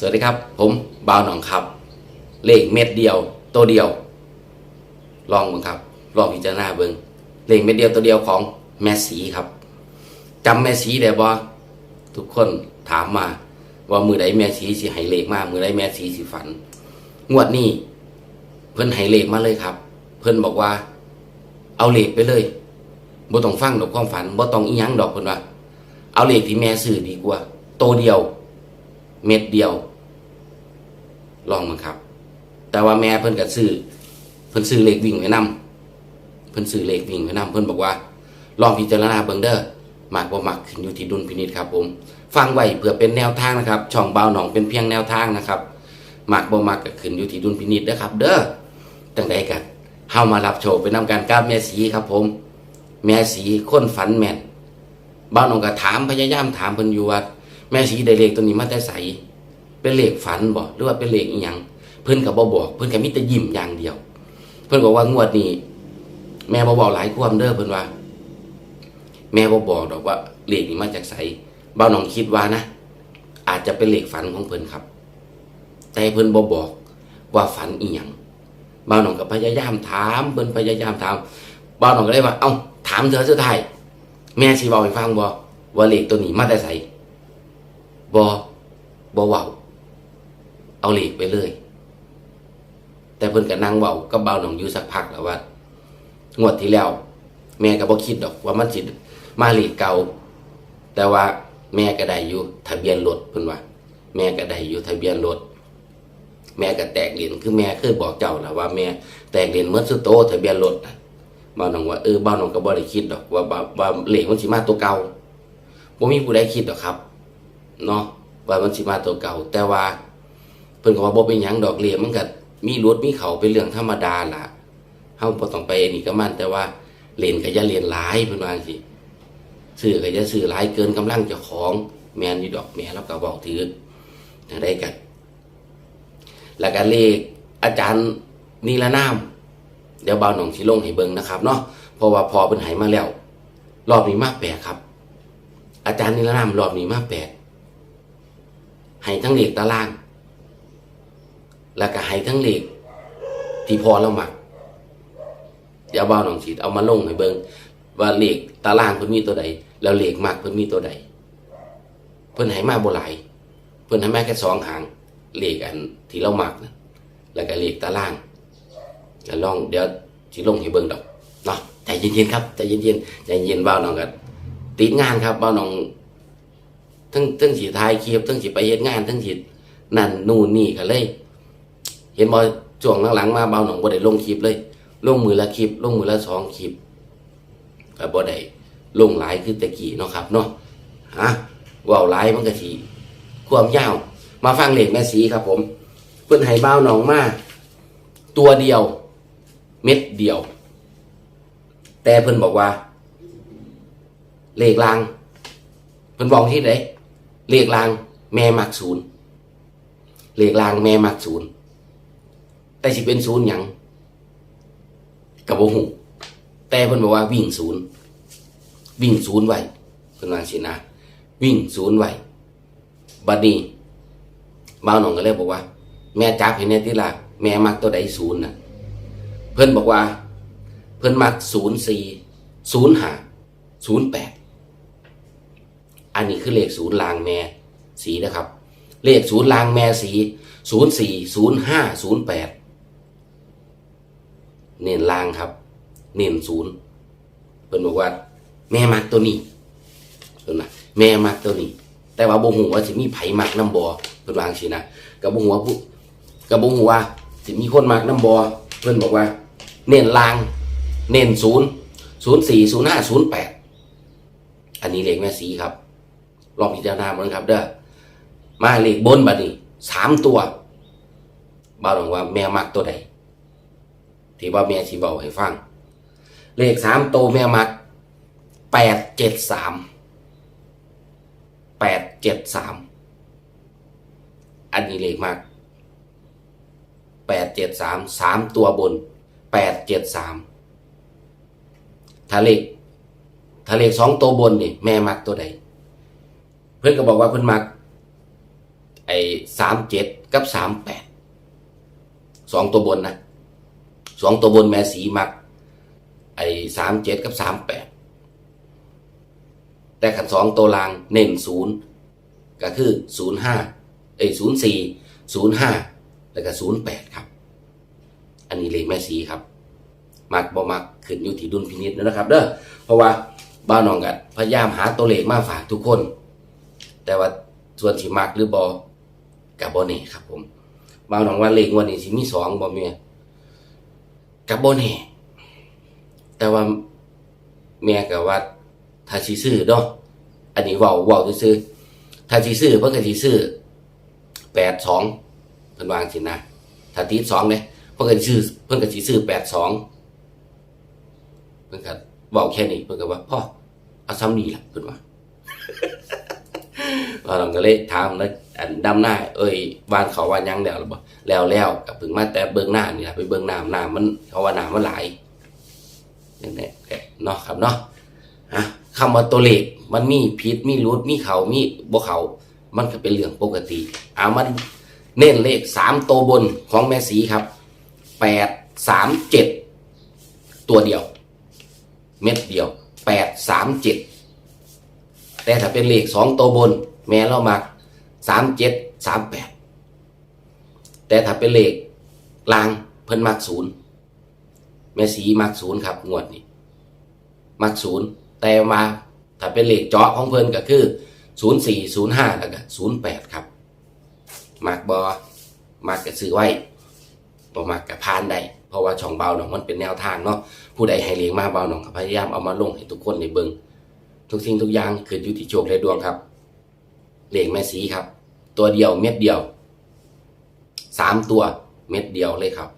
สวัสดีครับ ผมบ่าวหนองครับ เลขเม็ดเดียวตัวเดียว ลองเบิ่งครับ ลองพิจารณาเบิ่งเลขเม็ดเดียวตัวเดียวของแม่สีครับจำแม่สีได้บ่ทุกคนถามมา ว่ามือใดแม่สีสิให้เลขมามือใดแม่สีสิฝัน งวดนี้ เพิ่นให้เลขมาเลยครับ เพิ่นบอกว่า เอาเลขไปเลยบ่ต้องฟังดอกความฝันบ่ต้องอีหยังดอกเพิ่นว่า เอาเลขที่แม่ซื้อดีกว่าตัวเดียว เม็ดเดียว ลองมันครับ แต่ว่าแม่เพิ่นก็ซื้อเพิ่นซื้อเลขวิ่งไว้นํเพิ่นซื้อเลขวิ่งไว้นํเพิ่นบอกว่า ลองพิจารณาเบิ่งเด้อมักบ่มักขึ้นอยู่ที่ดุลพินิจครับผม ฟังไว้เพื่อเป็นแนวทางนะครับ ช่องเบาหนองเป็นเพียงแนวทางนะครับมักบ่มักก็ขึ้นอยู่ที่ดุลพินิจเด้อครับ เด้อจังใดกันเฮามารับโชคไปนำการกับแม่สีครับผม แม่สีคนฝันแม่นบ้าหนองก็ถามพยายามถามเพิ่นอยู่ว่าแม่สีได้เลขตัวนี้มาแต่ใส เป็นเลขฝันบ่หรือว่าเป็นเลขอีหยังเพิ่นก็บ่บอก เพิ่นก็มีแต่ยิ้มอย่างเดียว เพิ่นบอกว่างวดนี้ แม่บ่บอกหลายความเด้อเพิ่นว่า แม่บ่บอกดอกว่าเลขนี้มาจากไสบ้าวหนองคิดว่านะอาจจะเป็นเลขฝันของเพิ่นครับ แต่เพิ่นบ่บอกว่าฝันอีหยังบ้าวหนองก็พยายามถามเพิ่นพยายามถามบ้าวหนองก็เลยว่า เอ้าถามเธอสุดท้ายแม่สิเว้าให้ฟังบ่ว่าเลขตัวนี้มาแต่ไสบอบอเว้า เอาหลีกไปเลย แต่เพิ่นก็นั่งเว้ากับเบาหนองอยู่สักพักแล้วว่างวดที่แล้ว แม่ก็บ่คิดดอกว่ามันสิมาหลีกเก่า แต่ว่าแม่ก็ได้อยู่ทะเบียนรถเพิ่นว่า แม่ก็ได้อยู่ทะเบียนรถแม่ก็แตกเหรียญคือแม่เคยบอกเจ้าแล้วว่าแม่แตกเหรียญเมื่อสุดโตทะเบียนรถบ้าวหนองว่าเออบ้าวหนองก็บ่ได้คิดดอกว่าว่าว่าเลขมันสิมาตัวเก่าบ่มีผู้ใดคิดดอกครับเนาะว่ามันสิมาตัวเก่าแต่ว่า พิ่นก็ว่าบ่เป็นหยังดอกเหลี่ยมมันก็มีรถมีเขาเป็นเรื่องธรรมดาล่ะเฮาบ่ต้องไปนี่ก็มันแต่ว่าเล่นก็อย่าเล่นหลายเพิ่นว่าจังซี่ซื้อก็อย่าซื้อหลายเกินกำลังเจ้าของ แม่นอยู่ดอกแม่แล้วก็บอกถือได้กันแล้วก็เลขอาจารย์นิรนาม เดี๋ยวบ่าวหนองสิลงให้เบิ่งนะครับเนาะเพราะว่าพอเพิ่นให้มาแล้ว รอบนี้มาแปลกครับ อาจารย์นิรนามรอบนี้มาแปลกให้ทั้งเลขตาราง แล้วก็ให้ทั้งเลขที่พอเราหมักเดี๋ยวบ่าหนองสีดเอามาลงให้เบิงว่าเลขตารางเพิ่นมีตัวใด แล้วเลขมักเพิ่นมีตัวใด เพิ่นให้มาบ่หลายเพิ่นให้มาแค่สองหางเลขอันที่เราหมักนะแล้วก็เลขตารางจะลองเดี๋ยวสิลงให้เบิ่งดอกเนาะใจเย็นๆครับใจเย็นๆใจเย็นบ่าหนองกันติดงานครับบ่าหนองทั้งทั้งสีทายเคลิปทั้งสีไปเฮ็ดงานทั้งสีนั่นนู่นนี่ก็เลย เห็นบอช่วงหลังๆมาเบาหนองบ่ได้ลงคลิปเลย ลงมือละคลิป ลงมือละสองคลิปก็บ่ได้ลงหลายคือแตะกี้เนาะครับเนาะฮะว้าวหลายมันก็สิความยาว มาฟังเลขแม่สีครับ ผมเพิ่นให้เบาหนองมาตัวเดียว เม็ดเดียว แต่เพิ่นบอกว่า เลขลางเพิ่นบอกที่ไหนเลขรางแม่มักศูนย์เลขรางแม่มักศูนย์ แต่สิเป็นศูนย์หยังกับโบหูแต่เพิ่นบอกว่าวิ่งศูนย์วิ่งศูนย์ไว้เพิ่นว่าสินะ วิ่งศูนย์ไว้บัดนี้บ่าวหนองก็เลยบอกว่า แม่จับเห็นในที่ละแม่มักตัวใดศูนย์น่ะ เพิ่นบอกว่า เพิ่นมักศูนย์สี่ศูนย์ห้าศูนย์แปดอันนี้คือเลขศูนย์ลางแม่สีนะครับ เลขศูนย์ลางแม่สีศูนย์สี่ศูนย์ห้าศูนย์แปด เน้นล่างครับ เน้นศูนย์เพิ่นบอกว่า แม่มักตัวนี้เพิ่นนะแม่มักตัวนี้ แต่ว่าบ่ฮู้ว่าสิมีไผมักน้ำบ่เพิ่นวาจังซี่นะก็บ่ฮู้ว่าผู้ก็บ่ฮู้ว่าสิมีคนมักน้ำบ่เพิ่นบอกว่า เน้นล่าง เน้นศูนย์ศูนย์สี่ศูนย์ห้าศูนย์แปดอันนี้เลขแม่สีครับ ลองพิจารณาเหมือนครับ เด้อมาเลขบนบัดนี้สามตัวบ่าวหลวงว่าแม่มักตัวใด ที่ว่าแม่ชีบอกให้ฟัง เลขสามตัวแม่มักแปดเจ็ดสามแปดเจ็ดสามอันนี้เลขมักแปดเจ็ดสามสามตัวบนแปดเจ็ดสามถ้าเลขถ้าเลสองตัวบนนี่แม่มักตัวใด เพื่อนก็บอกว่าเพื่อนมัก ไอ้สามเจ็ดกับสามแปดสองตัวบนนะ สองตัวบนแม่สีมัก ไอ้สามเจ็ดกับสามแปดแต่ขันสองตัวลางเน้นศูนย์ก็คือศูนย์ห้าเอ้ศูนย์สี่ศูนย์ห้าแล้วก็ศูนย์แปดครับ อันนี้เลขแม่สีครับ มักบ่มักขึ้นอยู่ที่ดุลพินิจนะครับ เด้อเพราะว่าบ้านนองกันพยายามหาตัวเลขมาฝากทุกคน แต่ว่าส่วนที่มักหรือบ่กับบ่แน่ครับผมบ้านนองว่าเลขวันนี้สิมีสองบ่เมีย กับบ่แน่แต่ว่าเมียกับว่าถ้าสิซื้อเนาะอันนี้เว้าเว้าซื่อๆถ้าสิซื้อเพิ่นก็สิซื้อ82เพิ่นวางสินะถ้าติด2เด้เพิ่นก็สิซื้อเพิ่นก็สิซื้อ82เพิ่นก็เว้าแค่นี้เพิ่นก็ว่าพ่อเอาซ้ำนี้ล่ะเพิ่นว่าว่าเราก็เลยถามแล้ว อันดำหน้าเอ้ยบ้านเขาว่ายังแล้วหรือบ่แล้วแล้วก็เพิ่งมาแต่เบิ่งหน้านี่ล่ะไปเบิ่งหน้ำน้ำมันเขาว่าน้ำมันไหลอย่างนี้เนาะครับเนาะอะคำว่าตัวเลขมันมีผิดมีรูดมีเขามีบ่เขามันก็เป็นเรื่องปกติเอามันเน้นเลขสามตัวบนของแม่สีครับแปดสามเจ็ดตัวเดียว เม็ดเดียวแปดสามเจ็ดแต่ถ้าเป็นเลขสองตัวบน แม่เรามัก สามเจ็ดสามแปดแต่ถ้าเป็นเลขลางเพิ่นมักศูนย์แม่สีมักศูนย์ครับ งวดนี้มักศูนย์แต่มาถ้าเป็นเลขเจาะของเพิ่นก็คือศูนย์สี่ศูนย์ห้าแล้วก็ศูนย์แปดครับมักบอมักก็ซื้อไว้บ่มักก็พานได้เพราะว่าช่องเบาหนองมันเป็นแนวทางเนาะผู้ใดให้เลี้ยงมาเบาหนองก็พยายามเอามาลงให้ทุกคนในเบิงทุกสิ่งทุกอย่างขึ้นอยู่ที่โชคและดวงครับ เลี้ยงแม่สีครับ ตัวเดียวเม็ดเดียวสามตัวเม็ดเดียวเลยครับ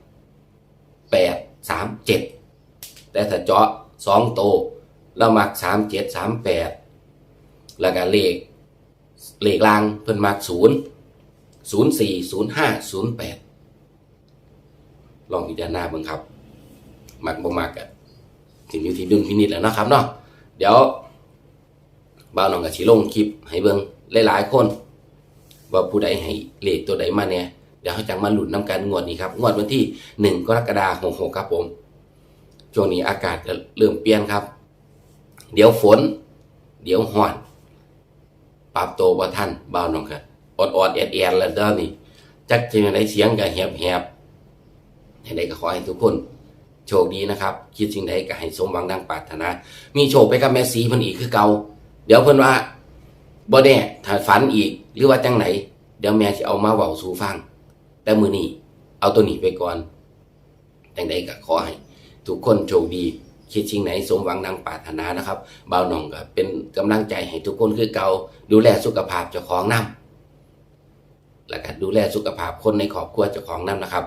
แปดสามเจ็ดแต่ถ้าเจาะสองโตวเรามักสามเจ็ดสามแปดแล้วก็เลขเลขล่างเพิ่นมักศูนย์ศูนย์สี่ศูนย์ห้าศูนย์แปดลองพิจารณาเบิ่งครับ มักบ่มักอะถึงอยู่ที่ดุลพินิจแล้วนะครับเนาะเดี๋ยว บ่าวน้องกับสิลงคลิปให้เบิ่งหลายๆคน ว่าผู้ใดให้เลขตัวใดมาเนี่ยเดี๋ยวเขาจังมาหลุดน้ำกันงวดนี้ครับงวดวันที่หนึ่งกรกฎาคมหกครับผมช่วงนี้อากาศจะเริ่มเปลี่ยนครับ เดี๋ยวฝน เดี๋ยวห้อนปรับตัวบ่ทันบ่าวน้องครับอดอดแอดแอดแล้วเด้อนี่จักจะยังไงเสียงก็แหบแหบให้ได้ก็ขอให้ทุกคน โชคดีนะครับ คิดสิ่งใดก็ให้สมหวังดังปรารถนา มีโชคไปกับแม่สีพิ่นอีกคือเก่า เดี๋ยวเพิ่นว่าบ่แน่ถ้าฝันอีกหรือว่าจังไหน เดี๋ยวแม่สิเอามาเว้าสู่ฟัง แต่มื้อนี้เอาตัวนี้ไปก่อนจังใดก็ขอให้ทุกคนโชคดีคิดสิ่งไหนสมหวังดังปรารถนานะครับบ่าวหน่องก็เป็นกำลังใจให้ทุกคนคือเก่าดูแลสุขภาพเจ้าของนํแล้วก็ดูแลสุขภาพคนในครอบครัวเจ้าของนํนะครับ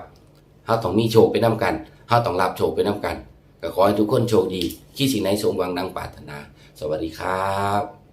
เฮาต้องมีโชคไปนํกันเฮาต้องรับโชคไปนํกันก็ขอให้ทุกคนโชคดีคิดสิ่งไหนสมหวังดังปรารถนา สวัสดีครับ